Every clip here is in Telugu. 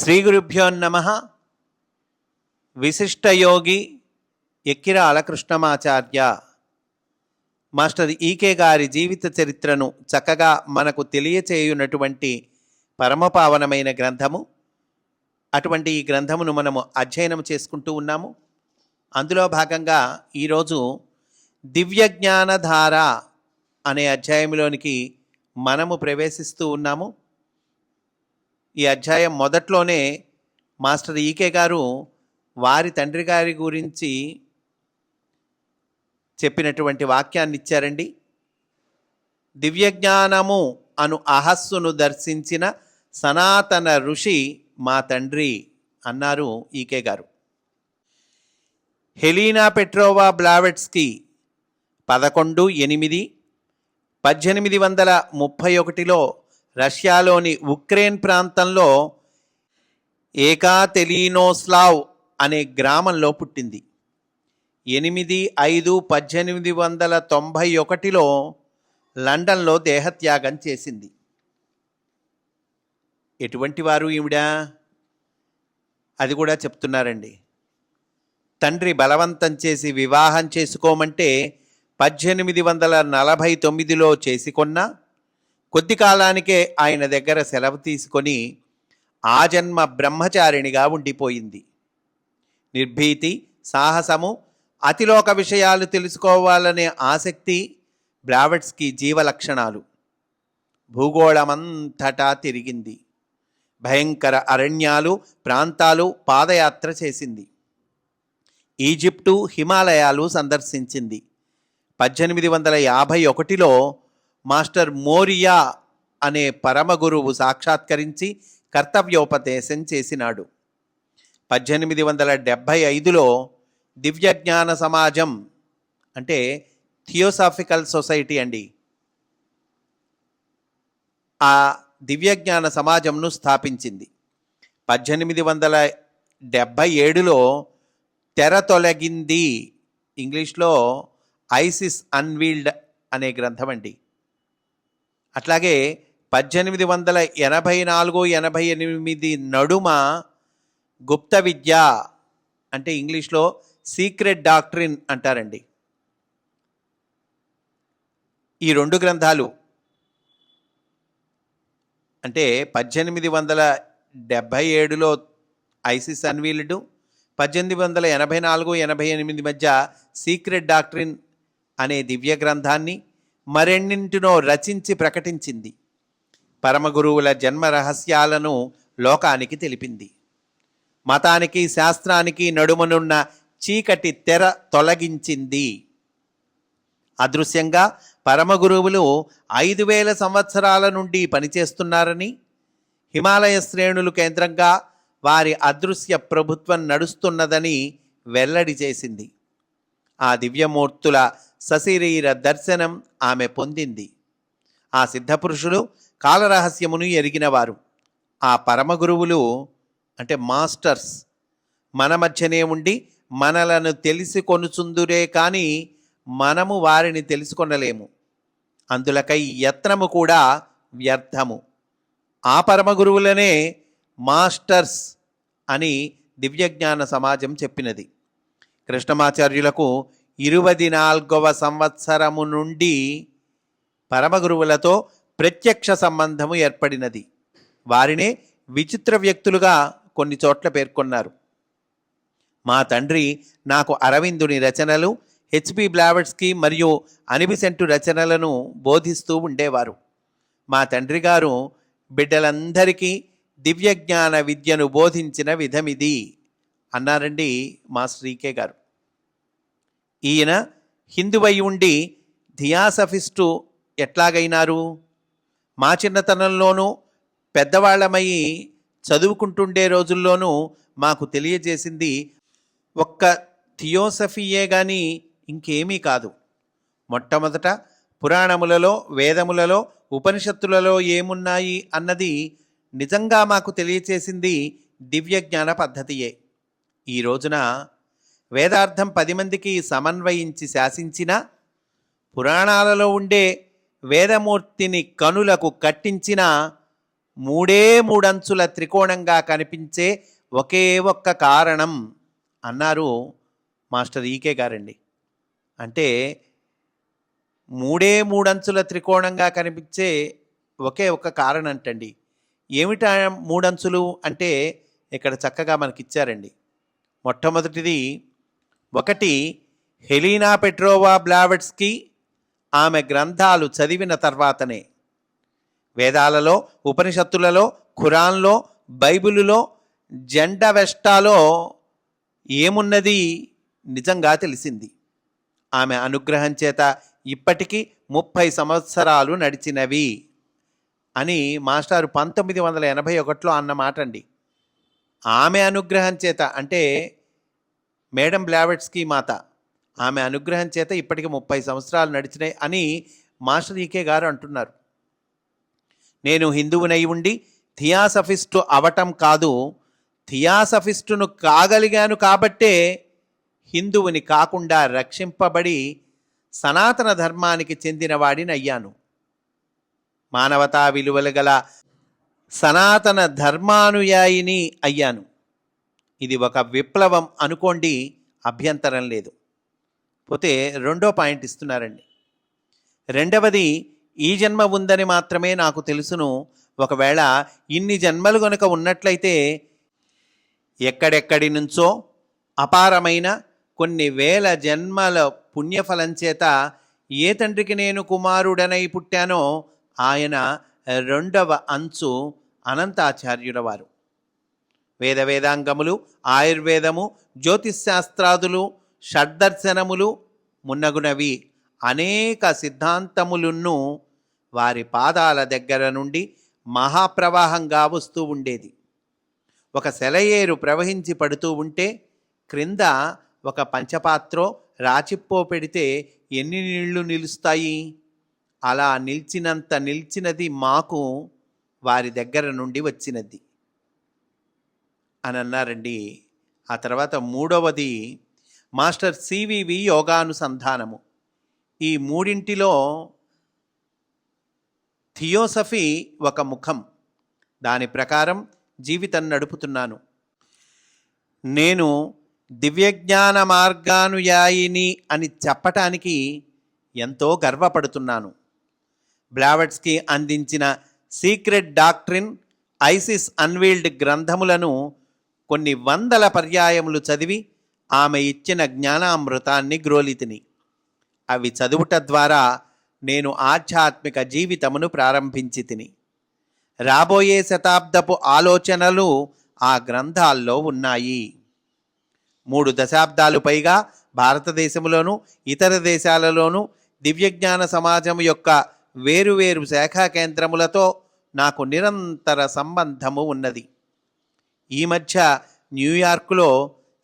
శ్రీ గురుభ్యో నమ విశిష్టయోగి ఎక్కిర అలకృష్ణమాచార్య మాస్టర్ ఈకే గారి జీవిత చరిత్రను చక్కగా మనకు తెలియచేయునటువంటి పరమపావనమైన గ్రంథము అటువంటి ఈ గ్రంథమును మనము అధ్యయనం చేసుకుంటూ ఉన్నాము అందులో భాగంగా ఈరోజు దివ్య జ్ఞానధార అనే అధ్యాయంలోనికి మనము ప్రవేశిస్తూ ఉన్నాము ఈ అధ్యాయం మొదట్లోనే మాస్టర్ ఈకే గారు వారి తండ్రి గారి గురించి చెప్పినటువంటి వాక్యాన్ని ఇచ్చారండి దివ్యజ్ఞానము అను అహస్సును దర్శించిన సనాతన ఋషి మా తండ్రి అన్నారు ఈకే గారు హెలీనా పెట్రోవా బ్లావెట్స్కి పదకొండు ఎనిమిది పద్దెనిమిది వందల ముప్పై ఒకటిలో రష్యాలోని ఉక్రెయిన్ ప్రాంతంలో ఏకాతెలినోస్లావ్ అనే గ్రామంలో పుట్టింది ఎనిమిది ఐదు పద్దెనిమిది వందల తొంభై ఒకటిలో లండన్లో దేహత్యాగం చేసింది ఎటువంటి వారు ఈవిడ అది కూడా చెప్తున్నారండి తండ్రి బలవంతం చేసి వివాహం చేసుకోమంటే పద్దెనిమిది వందల నలభై తొమ్మిదిలో చేసుకొన్నా కొద్ది కాలానికే ఆయన దగ్గర సెలవు తీసుకొని ఆ జన్మ బ్రహ్మచారిణిగా ఉండిపోయింది నిర్భీతి సాహసము అతిలోక విషయాలు తెలుసుకోవాలనే ఆసక్తి బ్లావెట్స్కి జీవలక్షణాలు భూగోళమంతటా తిరిగింది భయంకర అరణ్యాలు ప్రాంతాలు పాదయాత్ర చేసింది ఈజిప్టు హిమాలయాలు సందర్శించింది పద్దెనిమిది వందల యాభై ఒకటిలో మాస్టర్ మోరియా అనే పరమగురువు సాక్షాత్కరించి కర్తవ్యోపదేశం చేసినాడు పద్దెనిమిది వందల డెబ్భై ఐదులో దివ్యజ్ఞాన సమాజం అంటే థియోసాఫికల్ సొసైటీ అండి ఆ దివ్యజ్ఞాన సమాజంను స్థాపించింది పద్దెనిమిది వందల డెబ్భై ఏడులో తెర తొలగింది ఇంగ్లీష్లో ఐసిస్ అన్వీల్డ్ అనే గ్రంథం అండి అట్లాగే పద్దెనిమిది వందల ఎనభై నాలుగు ఎనభై ఎనిమిది నడుమ గుప్త విద్య అంటే ఇంగ్లీష్లో సీక్రెట్ డాక్ట్రిన్ అంటారండి ఈ రెండు గ్రంథాలు అంటే పద్దెనిమిది వందల డెబ్భై ఏడులో ఐసిస్ అన్వీల్డ్ పద్దెనిమిది వందల ఎనభై నాలుగు ఎనభై ఎనిమిది మధ్య సీక్రెట్ డాక్ట్రిన్ అనే దివ్య గ్రంథాన్ని మరెన్నింటినో రచించి ప్రకటించింది పరమగురువుల జన్మ రహస్యాలను లోకానికి తెలిపింది మతానికి శాస్త్రానికి నడుమనున్న చీకటి తెర తొలగించింది అదృశ్యంగా పరమగురువులు ఐదు వేల సంవత్సరాల నుండి పనిచేస్తున్నారని హిమాలయ శ్రేణులు కేంద్రంగా వారి అదృశ్య ప్రభుత్వం నడుస్తున్నదని వెల్లడి చేసింది ఆ దివ్యమూర్తుల సశరీర దర్శనం ఆమె పొందింది ఆ సిద్ధపురుషులు కాలరహస్యమును ఎరిగినవారు ఆ పరమగురువులు అంటే మాస్టర్స్ మన మధ్యనే ఉండి మనలను తెలిసికొనుచుందురే కానీ మనము వారిని తెలుసుకొనలేము అందులకై యత్నము కూడా వ్యర్థము ఆ పరమగురువులనే మాస్టర్స్ అని దివ్యజ్ఞాన సమాజం చెప్పినది కృష్ణమాచార్యులకు ఇరవై నాల్గవ సంవత్సరము నుండి పరమగురువులతో ప్రత్యక్ష సంబంధము ఏర్పడినది వారినే విచిత్ర వ్యక్తులుగా కొన్ని చోట్ల పేర్కొన్నారు మా తండ్రి నాకు అరవిందుని రచనలు హెచ్పి బ్లావెట్స్కి మరియు అనిబిసెంటు రచనలను బోధిస్తూ ఉండేవారు మా తండ్రి గారు బిడ్డలందరికీ దివ్యజ్ఞాన విద్యను బోధించిన విధమిది అన్నారండి మా శ్రీకే గారు ఈయన హిందువై ఉండి థియాసఫిస్టు ఎట్లాగైనారు మా చిన్నతనంలోనూ పెద్దవాళ్ళమై చదువుకుంటుండే రోజుల్లోనూ మాకు తెలియజేసింది ఒక్క థియోసఫీయే కానీ ఇంకేమీ కాదు మొట్టమొదట పురాణములలో వేదములలో ఉపనిషత్తులలో ఏమున్నాయి అన్నది నిజంగా మాకు తెలియచేసింది దివ్య జ్ఞాన పద్ధతియే ఈ రోజున వేదార్థం పది సమన్వయించి శాసించినా పురాణాలలో ఉండే వేదమూర్తిని కనులకు కట్టించిన మూడే మూడంచుల త్రికోణంగా కనిపించే ఒకే ఒక్క కారణం అన్నారు మాస్టర్ ఈకే గారండి అంటే మూడే మూడంచుల త్రికోణంగా కనిపించే ఒకే ఒక్క కారణం అంటండి ఏమిట మూడంచులు అంటే ఇక్కడ చక్కగా మనకిచ్చారండి మొట్టమొదటిది ఒకటి హెలీనా పెట్రోవా బ్లావెట్స్కి ఆమె గ్రంథాలు చదివిన తర్వాతనే వేదాలలో ఉపనిషత్తులలో ఖురాన్లో బైబిలులో జెండా వెస్టాలో ఏమున్నది నిజంగా తెలిసింది ఆమె అనుగ్రహం చేత ఇప్పటికీ ముప్పై సంవత్సరాలు నడిచినవి అని మాస్టారు పంతొమ్మిది వందల ఎనభై ఒకటిలో అన్నమాట అండి ఆమె అనుగ్రహం చేత అంటే మేడం బ్లావెట్స్కి మాత ఆమె అనుగ్రహం చేత ఇప్పటికి ముప్పై సంవత్సరాలు నడిచినాయి అని మాస్టర్ ఈకే గారు అంటున్నారు నేను హిందువునై ఉండి థియాసఫిస్టు అవటం కాదు థియాసఫిస్టును కాగలిగాను కాబట్టే హిందువుని కాకుండా రక్షింపబడి సనాతన ధర్మానికి చెందినవాడిని అయ్యాను మానవతా విలువలు గల సనాతన ధర్మానుయాయిని అయ్యాను ఇది ఒక విప్లవం అనుకోండి అభ్యంతరం లేదు పోతే రెండో పాయింట్ ఇస్తున్నారండి రెండవది ఈ జన్మ ఉందని మాత్రమే నాకు తెలుసును ఒకవేళ ఇన్ని జన్మలు గనుక ఉన్నట్లయితే ఎక్కడెక్కడి నుంచో అపారమైన కొన్ని వేల జన్మల పుణ్యఫలం చేత ఏ తండ్రికి నేను కుమారుడనై పుట్టానో ఆయన రెండవ అంచు అనంతాచార్యుల వారు వేద వేదాంగములు ఆయుర్వేదము జ్యోతిశాస్త్రాదులు షడ్దర్శనములు మున్నగునవి అనేక సిద్ధాంతములను వారి పాదాల దగ్గర నుండి మహాప్రవాహంగా వస్తూ ఉండేది ఒక సెలయేరు ప్రవహించి పడుతూ ఉంటే క్రింద ఒక పంచపాత్రో రాచిప్పో పెడితే ఎన్ని నీళ్లు నిలుస్తాయి అలా నిలిచినంత నిలిచినది మాకు వారి దగ్గర నుండి వచ్చినది అని అన్నారండి ఆ తర్వాత మూడవది మాస్టర్ సివివి యోగానుసంధానము ఈ మూడింటిలో థియోసఫీ ఒక ముఖం దాని ప్రకారం జీవితం నడుపుతున్నాను నేను దివ్యజ్ఞాన మార్గానుయాయిని అని చెప్పటానికి ఎంతో గర్వపడుతున్నాను బ్లావెట్స్కి అందించిన సీక్రెట్ డాక్ట్రిన్ ఐసిస్ అన్వీల్డ్ గ్రంథములను కొన్ని వందల పర్యాయములు చదివి ఆమె ఇచ్చిన జ్ఞానామృతాన్ని గ్రోలితిని అవి చదువుట ద్వారా నేను ఆధ్యాత్మిక జీవితమును ప్రారంభించి తిని రాబోయే శతాబ్దపు ఆలోచనలు ఆ గ్రంథాల్లో ఉన్నాయి మూడు దశాబ్దాలు పైగా భారతదేశంలోనూ ఇతర దేశాలలోనూ దివ్యజ్ఞాన సమాజం యొక్క వేరువేరు శాఖా కేంద్రములతో నాకు నిరంతర సంబంధము ఉన్నది ఈ మధ్య న్యూయార్క్లో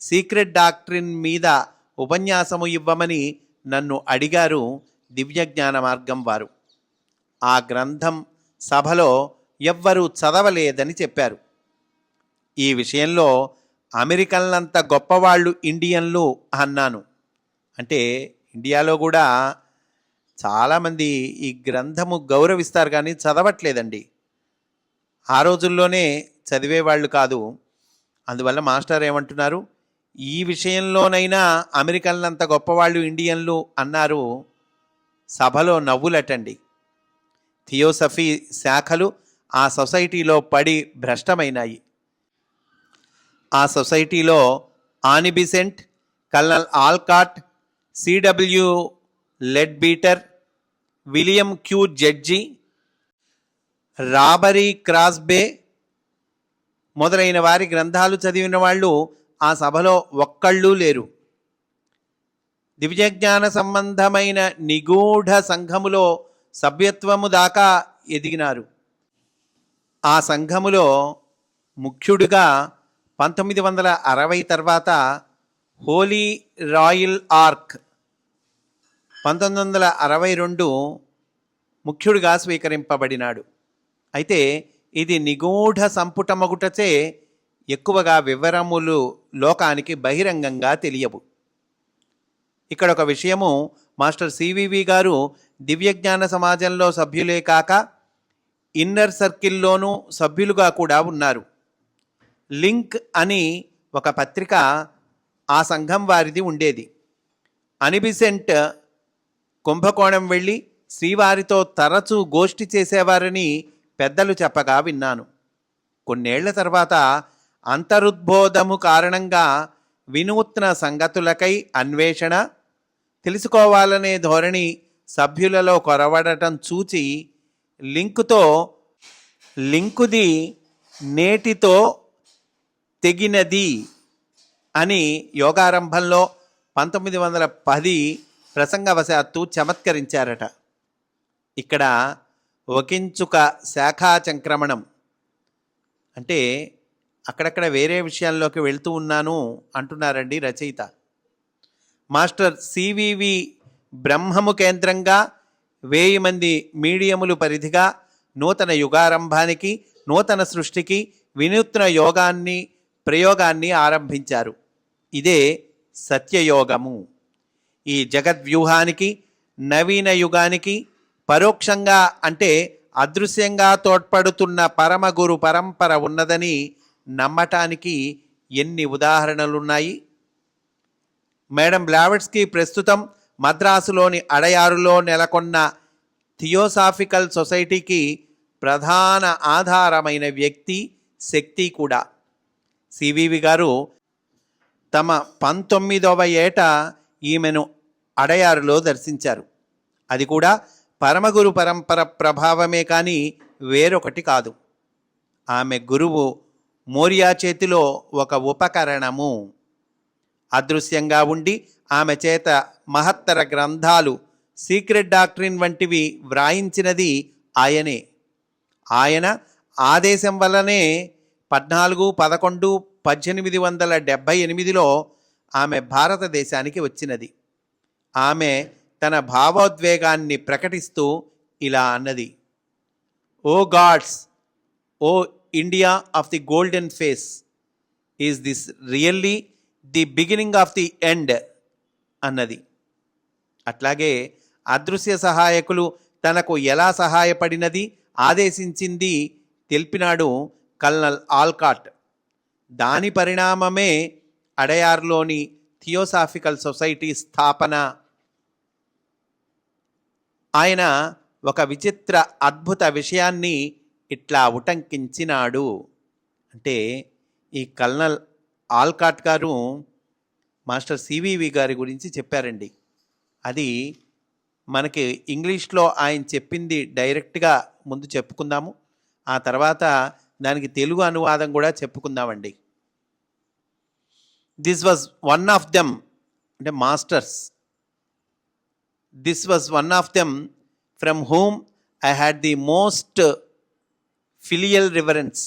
సీక్రెట్ డాక్టరిన్ మీద ఉపన్యాసము ఇవ్వమని నన్ను అడిగారు దివ్య జ్ఞాన మార్గం వారు ఆ గ్రంథం సభలో ఎవ్వరూ చదవలేదని చెప్పారు ఈ విషయంలో అమెరికన్లంత గొప్పవాళ్ళు ఇండియన్లు అన్నాను అంటే ఇండియాలో కూడా చాలామంది ఈ గ్రంథము గౌరవిస్తారు కానీ చదవట్లేదండి ఆ రోజుల్లోనే చదివేవాళ్ళు కాదు అందువల్ల మాస్టర్ ఏమంటున్నారు ఈ విషయంలోనైనా అమెరికన్లు అంత గొప్పవాళ్ళు ఇండియన్లు అన్నారు సభలో నవ్వులటండి థియోసఫీ శాఖలు ఆ సొసైటీలో పడి భ్రష్టమైనాయి ఆ సొసైటీలో Annie Besant colonel Olcott C W Leadbeater William Q Judge Robert Crosbie మొదలైన వారి గ్రంథాలు చదివిన వాళ్ళు ఆ సభలో ఒక్కళ్ళు లేరు దివ్యజ్ఞాన సంబంధమైన నిగూఢ సంఘములో సభ్యత్వము దాకా ఎదిగినారు ఆ సంఘములో ముఖ్యుడిగా పంతొమ్మిది వందల అరవై తర్వాత హోలీ రాయల్ ఆర్క్ పంతొమ్మిది వందల అరవై రెండు ముఖ్యుడిగా స్వీకరింపబడినాడు అయితే ఇది నిగూఢ సంపుటమగుటచే ఎక్కువగా వివరములు లోకానికి బహిరంగంగా తెలియవు ఇక్కడ ఒక విషయము మాస్టర్ సివివి గారు దివ్యజ్ఞాన సమాజంలో సభ్యులే కాక ఇన్నర్ సర్కిల్లోనూ సభ్యులుగా కూడా ఉన్నారు లింక్ అని ఒక పత్రిక ఆ సంఘం వారిది ఉండేది అనిబిసెంట్ కుంభకోణం వెళ్ళి శ్రీవారితో తరచూ గోష్ఠి చేసేవారని పెద్దలు చెప్పగా విన్నాను కొన్నేళ్ల తర్వాత అంతరుద్బోధము కారణంగా వినూత్న సంగతులకై అన్వేషణ తెలుసుకోవాలనే ధోరణి సభ్యులలో కొరవడటం చూచి లింకుతో లింకుది నేటితో తెగినది అని యోగారంభంలో పంతొమ్మిది వందల పది ప్రసంగవశాత్తు చమత్కరించారట ఇక్కడ వకించుక శాఖాచంక్రమణం అంటే అక్కడక్కడ వేరే విషయాల్లోకి వెళ్తూ ఉన్నాను అంటున్నారండి రచయిత మాస్టర్ సివివి బ్రహ్మము కేంద్రంగా వేయి మంది మీడియములు పరిధిగా నూతన యుగారంభానికి నూతన సృష్టికి వినూత్న యోగాన్ని ప్రయోగాన్ని ఆరంభించారు ఇదే సత్యయోగము ఈ జగద్వ్యూహానికి నవీన యుగానికి పరోక్షంగా అంటే అదృశ్యంగా తోడ్పడుతున్న పరమగురు పరంపర ఉన్నదని నమ్మటానికి ఎన్ని ఉదాహరణలున్నాయి మేడం బ్లావెట్స్కి ప్రస్తుతం మద్రాసులోని అడయారులో నెలకొన్న థియోసాఫికల్ సొసైటీకి ప్రధాన ఆధారమైన వ్యక్తి శక్తి కూడా సివివి గారు తమ పంతొమ్మిదవ ఏట ఈమెను అడయారులో దర్శించారు అది కూడా పరమగురు పరంపర ప్రభావమే కానీ వేరొకటి కాదు ఆమె గురువు మోరియా చేతిలో ఒక ఉపకరణము అదృశ్యంగా ఉండి ఆమె చేత మహత్తర గ్రంథాలు సీక్రెట్ డాక్ట్రిన్ వంటివి వ్రాయించినది ఆయనే ఆయన ఆదేశం వల్లనే పద్నాలుగు పదకొండు పద్దెనిమిది వందల డెబ్భై ఎనిమిదిలో ఆమె భారతదేశానికి వచ్చినది ఆమె తన భావోద్వేగాన్ని ప్రకటిస్తూ ఇలా అన్నది O gods O India of the golden face is this really the beginning of the end అన్నది అట్లాగే అదృశ్య సహాయకులు తనకు ఎలా సహాయపడినది ఆదేశించింది తెలిపినాడు కల్నల్ ఆల్కాట్ దాని పరిణామమే అడయార్లోని థియోసాఫికల్ సొసైటీ స్థాపన ఆయన ఒక విచిత్ర అద్భుత విషయాన్ని ఇట్లా ఉటంకించినాడు అంటే ఈ కల్నల్ ఆల్కాట్ గారు మాస్టర్ సివివి గారి గురించి చెప్పారండి అది మనకి ఇంగ్లీష్లో ఆయన చెప్పింది డైరెక్ట్గా ముందు చెప్పుకుందాము ఆ తర్వాత దానికి తెలుగు అనువాదం కూడా చెప్పుకుందామండి this was one of them అంటే masters This was one of them from whom I had the most filial reverence.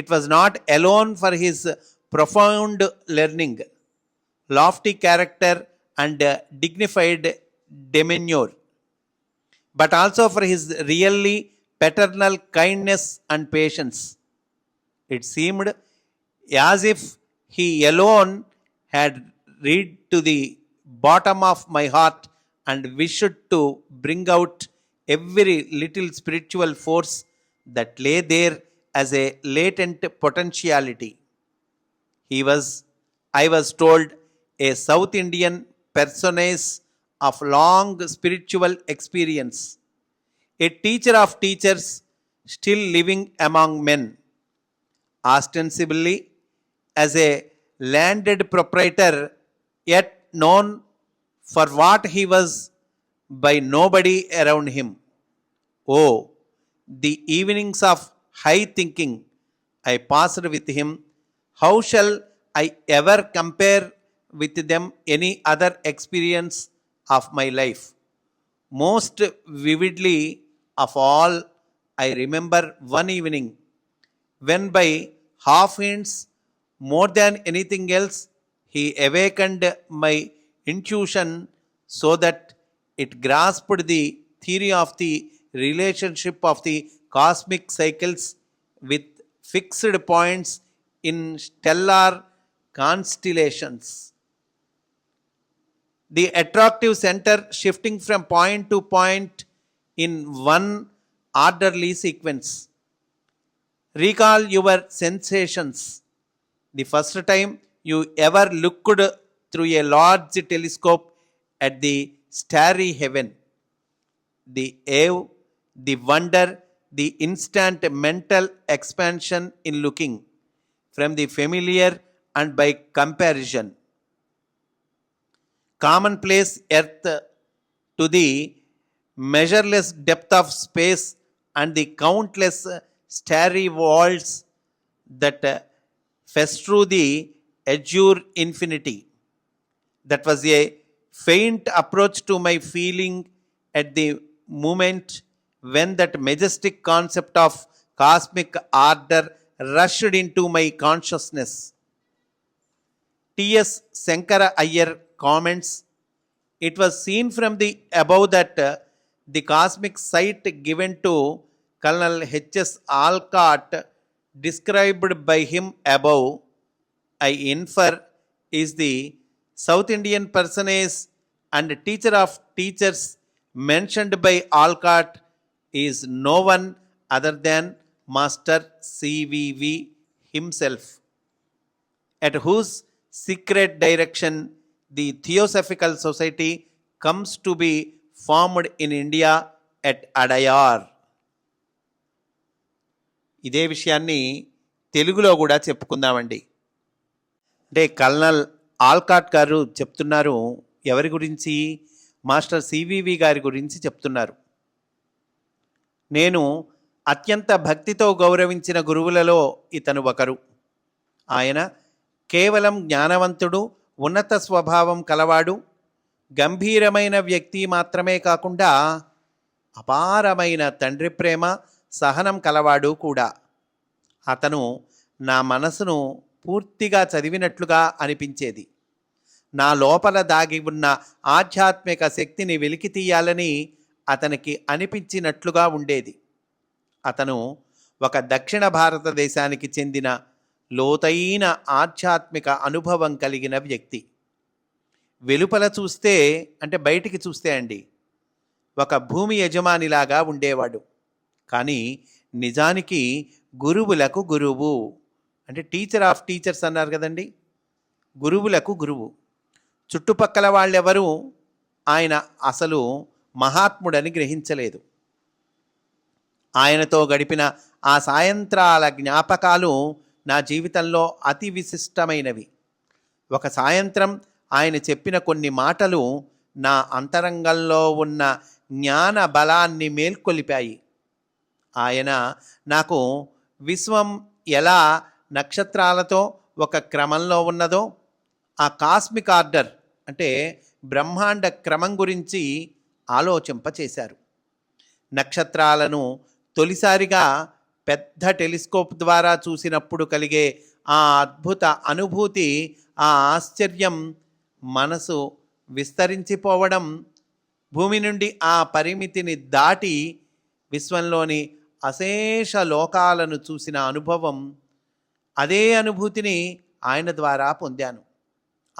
It was not alone for his profound learning, lofty character, and dignified demeanor, but also for his really paternal kindness and patience. It seemed as if he alone had read to the bottom of my heart and wished to bring out every little spiritual force that lay there as a latent potentiality. He was, I was told, a South Indian personage of long spiritual experience, a teacher of teachers still living among men, ostensibly as a landed proprietor, yet known for what he was by nobody around him. Oh, the evenings of high thinking I passed with him. How shall I ever compare with them any other experience of my life? Most vividly of all, I remember one evening when, by half hints, more than anything else, he awakened my intuition so that it grasped the theory of the relationship of the cosmic cycles with fixed points in stellar constellations. The attractive center shifting from point to point in one orderly sequence. Recall your sensations. The first time you ever looked through a large telescope at the starry heaven. The ave the wonder, the instant mental expansion in looking from the familiar and by comparison. Commonplace earth to the measureless depth of space and the countless starry walls that fest through the azure infinity. That was a faint approach to my feeling at the moment when that majestic concept of cosmic order rushed into my consciousness. T.S. Sankara Iyer comments, it was seen from the above that uh, the cosmic sight given to Colonel H.S. Alcott, described by him above, I infer, is the South Indian personage and teacher of teachers mentioned by Olcott is no one other than master C V V himself at whose secret direction the theosophical society comes to be formed in India at Adyar ఇదే విషయాన్ని తెలుగులో కూడా చెప్పుకుందామండి అంటే కల్నల్ ఆల్కాట్ గారు చెప్తున్నారు ఎవరి గురించి మాస్టర్ సివివి గారి గురించి చెప్తున్నారు నేను అత్యంత భక్తితో గౌరవించిన గురువులలో ఇతను ఒకరు ఆయన కేవలం జ్ఞానవంతుడు ఉన్నత స్వభావం కలవాడు గంభీరమైన వ్యక్తి మాత్రమే కాకుండా అపారమైన తండ్రి ప్రేమ సహనం కలవాడు కూడా అతను నా మనసును పూర్తిగా చదివినట్లుగా అనిపించేది నా లోపల దాగి ఉన్న ఆధ్యాత్మిక శక్తిని వెలికి తీయాలని అతనికి అనిపించినట్లుగా ఉండేది అతను ఒక దక్షిణ భారతదేశానికి చెందిన లోతైన ఆధ్యాత్మిక అనుభవం కలిగిన వ్యక్తి వెలుపల చూస్తే అంటే బయటికి చూస్తే అండి ఒక భూమి యజమానిలాగా ఉండేవాడు కానీ నిజానికి గురువులకు గురువు అంటే టీచర్ ఆఫ్ టీచర్స్ అన్నారు కదండి గురువులకు గురువు చుట్టుపక్కల వాళ్ళెవరూ ఆయన అసలు మహాత్ముడని గ్రహించలేదు ఆయనతో గడిపిన ఆ సాయంత్రాల జ్ఞాపకాలు నా జీవితంలో అతి విశిష్టమైనవి ఒక సాయంత్రం ఆయన చెప్పిన కొన్ని మాటలు నా అంతరంగంలో ఉన్న జ్ఞాన బలాన్ని మేల్కొలిపాయి ఆయన నాకు విశ్వం ఎలా నక్షత్రాలతో ఒక క్రమంలో ఉన్నదో ఆ కాస్మిక్ ఆర్డర్ అంటే బ్రహ్మాండ క్రమం గురించి ఆలోచింపచేశారు నక్షత్రాలను తొలిసారిగా పెద్ద టెలిస్కోప్ ద్వారా చూసినప్పుడు కలిగే ఆ అద్భుత అనుభూతి ఆ ఆశ్చర్యం మనసు విస్తరించిపోవడం భూమి నుండి ఆ పరిమితిని దాటి విశ్వంలోని అశేష లోకాలను చూసిన అనుభవం అదే అనుభూతిని ఆయన ద్వారా పొందాను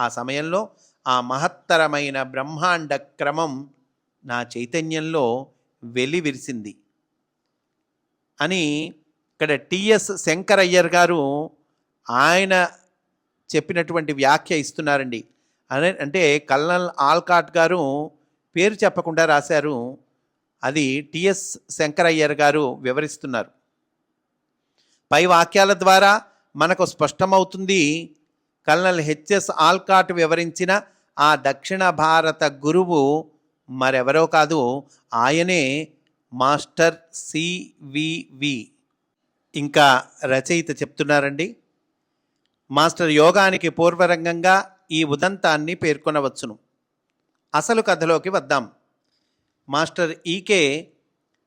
ఆ సమయంలో ఆ మహత్తరమైన బ్రహ్మాండ క్రమం నా చైతన్యంలో వెలివిరిసింది అని ఇక్కడ టిఎస్ శంకరయ్యర్ గారు ఆయన చెప్పినటువంటి వ్యాఖ్య ఇస్తున్నారండి అనే అంటే కల్నల్ ఆల్కాట్ గారు పేరు చెప్పకుండా రాశారు అది టిఎస్ శంకరయ్యర్ గారు వివరిస్తున్నారు పై వాక్యాల ద్వారా మనకు స్పష్టమవుతుంది కల్నల్ హెచ్ఎస్ ఆల్కాట్ వివరించిన ఆ దక్షిణ భారత గురువు మరెవరో కాదు ఆయనే మాస్టర్ సివివి ఇంకా రచయిత చెప్తున్నారండి మాస్టర్ యోగానికి పూర్వరంగంగా ఈ ఉదంతాన్ని పేర్కొనవచ్చును అసలు కథలోకి వద్దాం మాస్టర్ ఈకే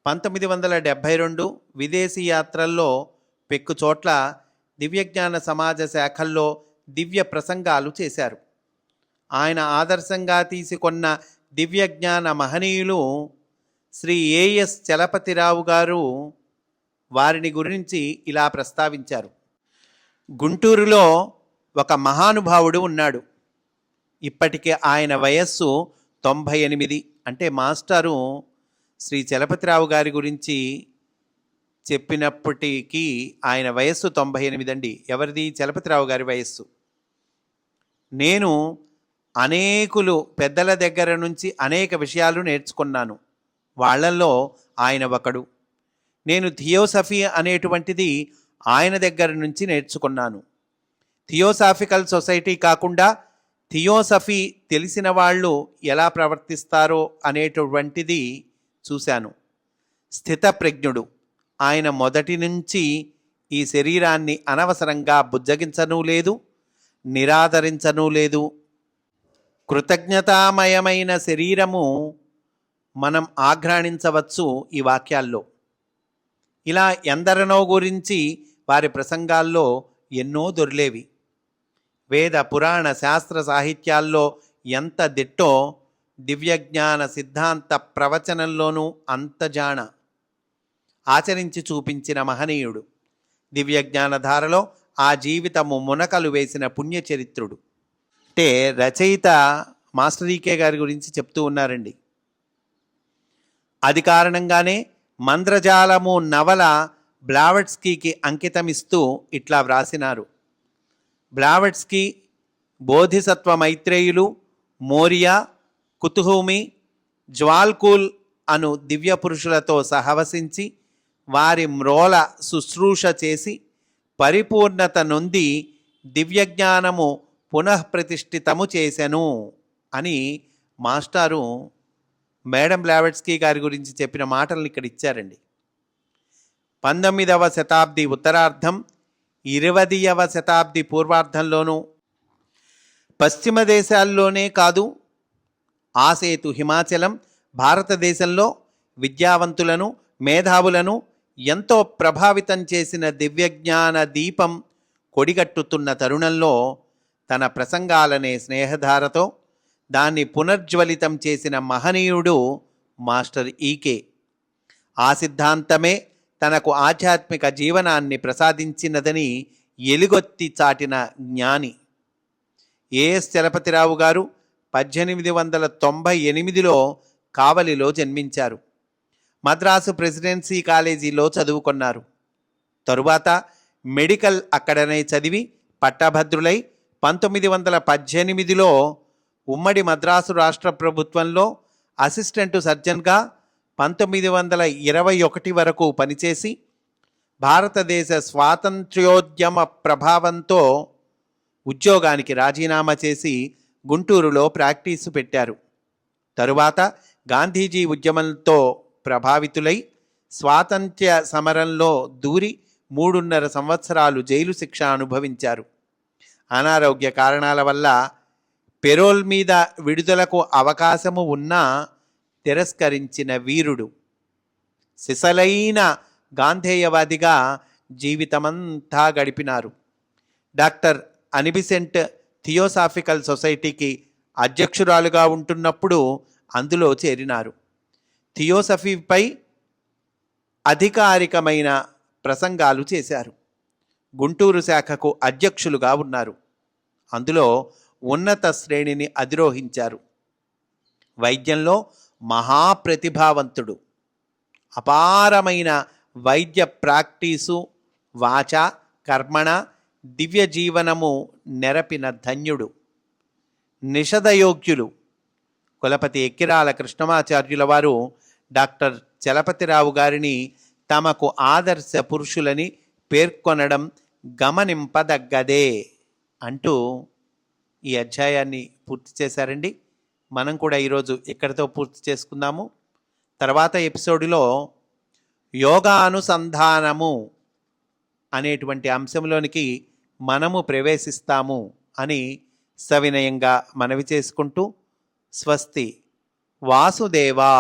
పంతొమ్మిది వందల డెబ్భై రెండు విదేశీ యాత్రల్లో పెక్కు చోట్ల దివ్యజ్ఞాన సమాజ శాఖల్లో దివ్య ప్రసంగాలు చేశారు ఆయన ఆదర్శంగా తీసుకొన్న దివ్యజ్ఞాన మహనీయులు శ్రీ ఏఎస్ చలపతిరావు గారు వారిని గురించి ఇలా ప్రస్తావించారు గుంటూరులో ఒక మహానుభావుడు ఉన్నాడు ఇప్పటికే ఆయన వయస్సు తొంభై ఎనిమిది అంటే మాస్టారు శ్రీ చలపతిరావు గారి గురించి చెప్పినప్పటికీ ఆయన వయస్సు తొంభై ఎనిమిది అండి ఎవరిది చలపతిరావు గారి వయస్సు నేను అనేకులు పెద్దల దగ్గర నుంచి అనేక విషయాలు నేర్చుకున్నాను వాళ్లలో ఆయన ఒకడు నేను థియోసఫీ అనేటువంటిది ఆయన దగ్గర నుంచి నేర్చుకున్నాను థియోసాఫికల్ సొసైటీ కాకుండా థియోసఫీ తెలిసిన వాళ్ళు ఎలా ప్రవర్తిస్తారో అనేటువంటిది చూశాను స్థితప్రజ్ఞుడు ఆయన మొదటి నుంచి ఈ శరీరాన్ని అనవసరంగా బుజ్జగించనూ లేదు నిరాదరించనూ లేదు కృతజ్ఞతామయమైన శరీరము మనం ఆఘ్రాణించవచ్చు ఈ వాక్యాల్లో ఇలా ఎందరనో గురించి వారి ప్రసంగాల్లో ఎన్నో దొరిలేవి వేద పురాణ శాస్త్ర సాహిత్యాల్లో ఎంత దిట్టో దివ్యజ్ఞాన సిద్ధాంత ప్రవచనంలోనూ అంత జాణ ఆచరించి చూపించిన మహనీయుడు దివ్యజ్ఞానధారలో ఆ జీవితము మునకలు వేసిన పుణ్యచరిత్రుడు అంటే రచయిత మాస్టరీకే గారి గురించి చెప్తూ ఉన్నారండి అది కారణంగానే మంద్రజాలము నవల బ్లావట్స్కీకి అంకితమిస్తూ ఇట్లా వ్రాసినారు బ్లావట్స్కి బోధిసత్వ మైత్రేయులు మోరియా కుతుహూమి జ్వాల్కూల్ అను దివ్య పురుషులతో సహవసించి వారి మ్రోల శుశ్రూష చేసి పరిపూర్ణత నొంది దివ్యజ్ఞానము పునఃప్రతిష్ఠితము చేశను అని మాస్టారు మేడం లావెట్స్కీ గారి గురించి చెప్పిన మాటలను ఇక్కడ ఇచ్చారండి పంతొమ్మిదవ శతాబ్ది ఉత్తరార్ధం ఇరవదియవ శతాబ్ది పూర్వార్ధంలోనూ పశ్చిమ దేశాల్లోనే కాదు ఆసేతు హిమాచలం భారతదేశంలో విద్యావంతులను మేధావులను ఎంతో ప్రభావితం చేసిన దివ్యజ్ఞాన దీపం కొడిగట్టుతున్న తరుణంలో తన ప్రసంగాలనే స్నేహధారతో దాన్ని పునర్జ్వలితం చేసిన మహనీయుడు మాస్టర్ ఈకే ఆ సిద్ధాంతమే తనకు ఆధ్యాత్మిక జీవనాన్ని ప్రసాదించినదని ఎలుగొత్తి చాటిన జ్ఞాని ఏఎస్ చలపతిరావు గారు పద్దెనిమిది వందల తొంభై ఎనిమిదిలో కావలిలో జన్మించారు మద్రాసు ప్రెసిడెన్సీ కాలేజీలో చదువుకున్నారు తరువాత మెడికల్ అక్కడనే చదివి పట్టభద్రులై పంతొమ్మిది వందల పద్దెనిమిదిలో ఉమ్మడి మద్రాసు రాష్ట్ర ప్రభుత్వంలో అసిస్టెంట్ సర్జన్గా పంతొమ్మిది వందల ఇరవై ఒకటి వరకు పనిచేసి భారతదేశ స్వాతంత్ర్యోద్యమ ప్రభావంతో ఉద్యోగానికి రాజీనామా చేసి గుంటూరులో ప్రాక్టీసు పెట్టారు తరువాత గాంధీజీ ఉద్యమంతో ప్రభావితులై స్వాతంత్ర్య సమరంలో దూరి మూడున్నర సంవత్సరాలు జైలు శిక్ష అనుభవించారు అనారోగ్య కారణాల వల్ల పెరోల్ మీద విడుదలకు అవకాశము ఉన్నా తిరస్కరించిన వీరుడు సిసలైన గాంధేయవాదిగా జీవితమంతా గడిపినారు డాక్టర్ అనిబిసెంట్ థియోసాఫికల్ సొసైటీకి అధ్యక్షురాలుగా ఉంటున్నప్పుడు అందులో చేరినారు థియోసఫీపై అధికారికమైన ప్రసంగాలు చేశారు గుంటూరు శాఖకు అధ్యక్షులుగా ఉన్నారు అందులో ఉన్నత శ్రేణిని అధిరోహించారు వైద్యంలో మహాప్రతిభావంతుడు అపారమైన వైద్య ప్రాక్టీసు వాచ కర్మణ దివ్య జీవనము నెరపిన ధన్యుడు నిషదయోగ్యులు కులపతి ఎక్కిరాల కృష్ణమాచార్యుల వారు డాక్టర్ చలపతిరావు గారిని తమకు ఆదర్శ పురుషులని పేర్కొనడం గమనింపదగ్గదే అంటూ ఈ అధ్యాయాన్ని పూర్తి చేశారండి మనం కూడా ఈరోజు ఇక్కడితో పూర్తి చేసుకుందాము తర్వాత ఎపిసోడ్లో యోగానుసంధానము అనేటువంటి అంశంలోనికి మనము ప్రవేశిస్తాము అని సవినయంగా మనవి చేసుకుంటూ స్వస్తి వాసుదేవా